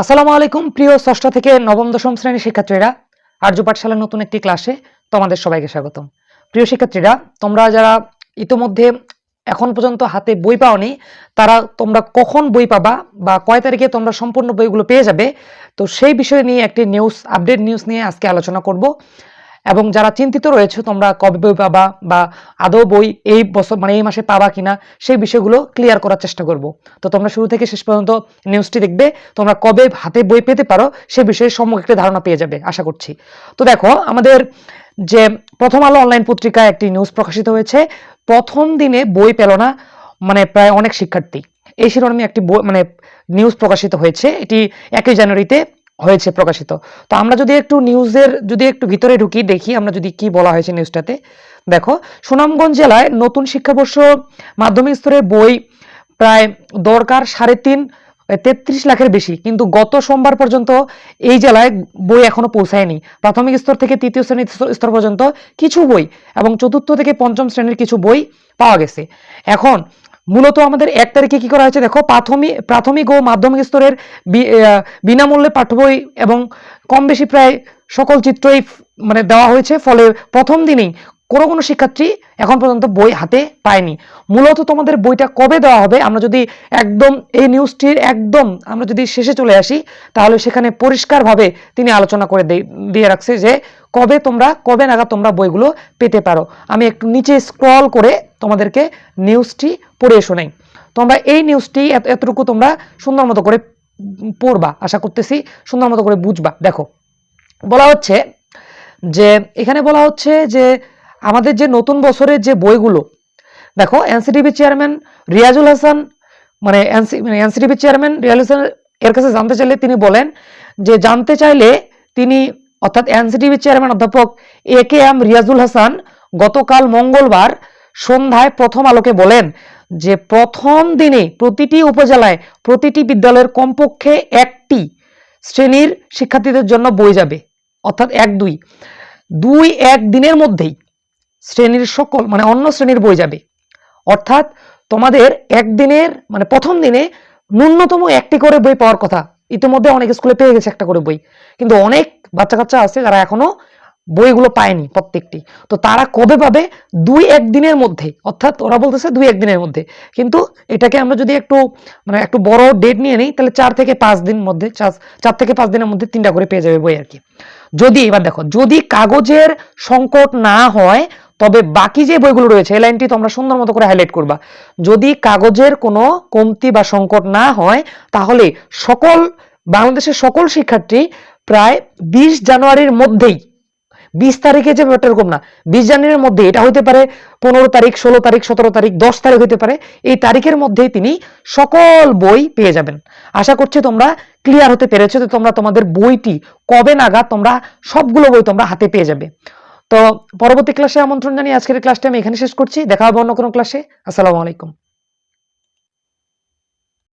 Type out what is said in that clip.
আসসালামু আলাইকুম, প্রিয় ষষ্ঠ থেকে নবম দশম শ্রেণির শিক্ষার্থীরা। আর্য পাঠশালার নতুন একটি ক্লাসে তোমাদের সবাইকে স্বাগতম। প্রিয় শিক্ষার্থীরা, তোমরা যারা ইতোমধ্যে এখন পর্যন্ত হাতে বই পাওনি, তারা তোমরা কখন বই পাবা বা কয় তারিখে তোমরা সম্পূর্ণ বইগুলো পেয়ে যাবে, তো সেই বিষয় নিয়ে একটি নিউজ আপডেট নিউজ নিয়ে আজকে আলোচনা করব। এবং যারা চিন্তিত রয়েছে, তোমরা কবে বই পাবা বা আদৌ বই এই বছর মানে এই মাসে পাবা কিনা, সেই বিষয়গুলো ক্লিয়ার করার চেষ্টা করব। তো তোমরা শুরু থেকে শেষ পর্যন্ত নিউজটি দেখবে, তোমরা কবে হাতে বই পেতে পারো, সে বিষয়ে সম্যক একটি ধারণা পেয়ে যাবে, আশা করছি। তো দেখো, আমাদের যে প্রথম আলো অনলাইন পত্রিকায় একটি নিউজ প্রকাশিত হয়েছে, প্রথম দিনে বই পেল না মানে প্রায় অনেক শিক্ষার্থী। এই শিরোনামে একটি বই মানে নিউজ প্রকাশিত হয়েছে, এটি একই জানুয়ারিতে হয়েছে প্রকাশিত। তো আমরা যদি একটু নিউজের যদি একটু ভিতরে ঢুকি, দেখি আমরা যদি কি বলা হয়েছে নিউজটাতে দেখো, সুনামগঞ্জ জেলায় নতুন শিক্ষাবর্ষ মাধ্যমিক স্তরের বই প্রায় দরকার সাড়ে তিন তেত্রিশ লাখের বেশি। কিন্তু গত সোমবার পর্যন্ত এই জেলায় বই এখনও পৌঁছায়নি। প্রাথমিক স্তর থেকে তৃতীয় শ্রেণির স্তর পর্যন্ত কিছু বই এবং চতুর্থ থেকে পঞ্চম শ্রেণির কিছু বই পাওয়া গেছে। এখন মূলত আমাদের এক তারিখে কি করা হয়েছে দেখো? প্রাথমিক প্রাথমিক ও মাধ্যমিক স্তরের বিনামূল্যে পাঠ্য বই এবং কম বেশি প্রায় সকল চিত্রই মানে দেওয়া হয়েছে। ফলে প্রথম দিনেই কোনো কোনো শিক্ষার্থী এখন পর্যন্ত বই হাতে পায়নি। মূলত তোমাদের বইটা কবে দেওয়া হবে? আমরা যদি একদম এই নিউজটির একদম আমরা যদি শেষে চলে আসি, তাহলে সেখানে পরিষ্কারভাবে তিনি আলোচনা করে দিয়ে রাখছে যে কবে তোমরা, কবে নাগাদ তোমরা বইগুলো পেতে পারো। আমি একটু নিচে স্ক্রল করে তোমাদেরকে নিউজটি পড়ে শোনাই। তোমরা এই নিউজটি এত- এতটুকু তোমরা সুন্দর মতো করে পড়বা। আশা করতেছি সুন্দর মতো করে বুঝবা। দেখো, বলা হচ্ছে যে, এখানে বলা হচ্ছে যে আমাদের যে নতুন বছরের যে বইগুলো, দেখো এনসিটিভি চেয়ারম্যান রিয়াজুল হাসান মানে এনসি মানে এনসিটিভি চেয়ারম্যান রিয়াজুল হাসান এর কাছে জানতে চাইলে তিনি বলেন যে জানতে চাইলে তিনি, অর্থাৎ এনসিটিভি চেয়ারম্যান অধ্যাপক A K M Riazul Hasan গতকাল মঙ্গলবার সন্ধ্যায় প্রথম আলোকে বলেন যে প্রথম দিনে প্রতিটি উপজেলায় প্রতিটি বিদ্যালয়ের কমপক্ষে একটি শ্রেণির শিক্ষার্থীদের জন্য বই যাবে, অর্থাৎ এক দুই। দুই এক দিনের মধ্যেই শ্রেণির সকল মানে অন্য শ্রেণির বই যাবে। অর্থাৎ তোমাদের একদিনের মানে প্রথম দিনে ন্যূনতম একটি করে বই পাওয়ার কথা। ইতিমধ্যে অনেক স্কুলে পেয়ে গেছে একটা করে বই। কিন্তু অনেক বাচ্চা কাচ্চা আছে যারা এখনও বইগুলো পায়নি প্রত্যেকটি। তো তারা কবে পাবে? দুই একদিনের মধ্যে। অর্থাৎ ওরা বলতেছে দুই একদিনের মধ্যে। কিন্তু এটাকে আমরা যদি একটু মানে একটু বড় ডেট নিয়ে নিই, তাহলে চার থেকে পাঁচ দিন মধ্যে চার থেকে পাঁচ দিনের মধ্যে তিনটা করে পেয়ে যাবে বই আর কি। যদি, এবার দেখো, যদি কাগজের সংকট না হয় তবে বাকি যে বইগুলো রয়েছে, এই লাইনটি তোমরা সুন্দর মতো করে হাইলাইট করবা। যদি কাগজের কোনো কমতি বা সংকট না হয়, তাহলে সকল, বাংলাদেশের সকল শিক্ষার্থী প্রায় বিশ জানুয়ারির মধ্যেই, বিশ তারিখে যে ব্যাপারটা এরকম না, বিশ জানুয়ারির মধ্যে, এটা হইতে পারে পনেরো তারিখ, ষোলো তারিখ, সতেরো তারিখ, দশ তারিখ হইতে পারে, এই তারিখের মধ্যেই তিনি সকল বই পেয়ে যাবেন। আশা করছি তোমরা ক্লিয়ার হতে পেরেছ যে তোমরা তোমাদের বইটি কবে নাগাদ তোমরা সবগুলো বই তোমরা হাতে পেয়ে যাবে। তো পরবর্তী ক্লাসে আমন্ত্রণ জানিয়ে আজকের ক্লাসটা আমি এখানে শেষ করছি। দেখা হবে অন্য কোনো ক্লাসে আসসালামু আলাইকুম।